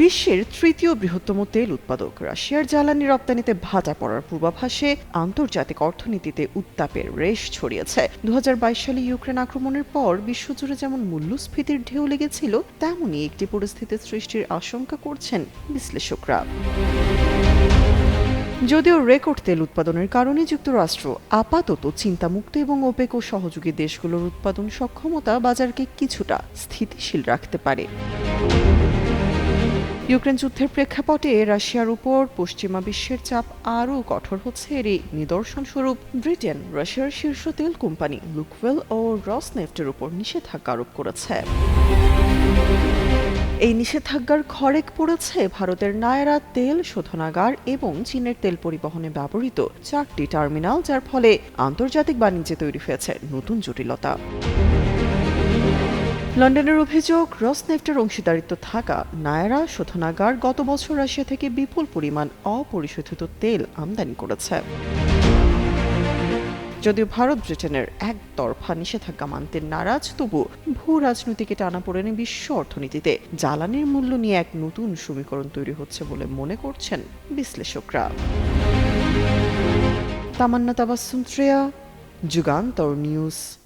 বিশ্বের তৃতীয় বৃহত্তম তেল উৎপাদক। রাশিয়ার জ্বালানি রপ্তানিতে ভাটা পড়ার পূর্বাভাসে আন্তর্জাতিক অর্থনীতিতে উত্তাপের রেশ ছড়িয়েছে। দু হাজার বাইশ সালে ইউক্রেন আক্রমণের পর বিশ্বজুড়ে যেমন মূল্যস্ফীতির ঢেউ লেগেছিল তেমনই একটি পরিস্থিতি সৃষ্টির আশঙ্কা করছেন বিশ্লেষকরা। যদিও রেকর্ড তেল উৎপাদনের কারণে যুক্তরাষ্ট্র আপাতত চিন্তামুক্ত এবং ওপেক ও সহযোগী দেশগুলোর উৎপাদন সক্ষমতা বাজারকে কিছুটা স্থিতিশীল রাখতে পারে। ইউক্রেন যুদ্ধের প্রেক্ষাপটে রাশিয়ার উপর পশ্চিমা বিশ্বের চাপ আরও কঠোর হচ্ছে। এরই নিদর্শন স্বরূপ ব্রিটেন রাশিয়ার শীর্ষ তেল কোম্পানি লুকওয়েল ও রসনেফটের উপর নিষেধাজ্ঞা আরোপ করেছে। এই নিষেধাজ্ঞার খড়েক পড়েছে ভারতের নায়রা তেল শোধনাগার এবং চীনের তেল পরিবহনে ব্যবহৃত চারটি টার্মিনাল, যার ফলে আন্তর্জাতিক বাণিজ্যে তৈরি হয়েছে নতুন জটিলতা। লন্ডনের অভিযোগ রসনেফটের অংশীদারিত্ব থাকা নায়রা শোধনাগার গত বছর রাশিয়া থেকে বিপুল পরিমাণ অপরিশোধিত তেল আমদানি করেছে। যদিও ভারত ব্রিটেনের একতরফা নিষেধাজ্ঞা মানতে নারাজ, তবু ভূ রাজনীতিকে টানাপোড়েনে বিশ্ব অর্থনীতিতে। জ্বালানির মূল্য নিয়ে এক নতুন সমীকরণ তৈরি হচ্ছে বলে মনে করছেন বিশ্লেষকরা। তামান্না তাবাসুম শ্রেয়া, যুগান্তর নিউজ।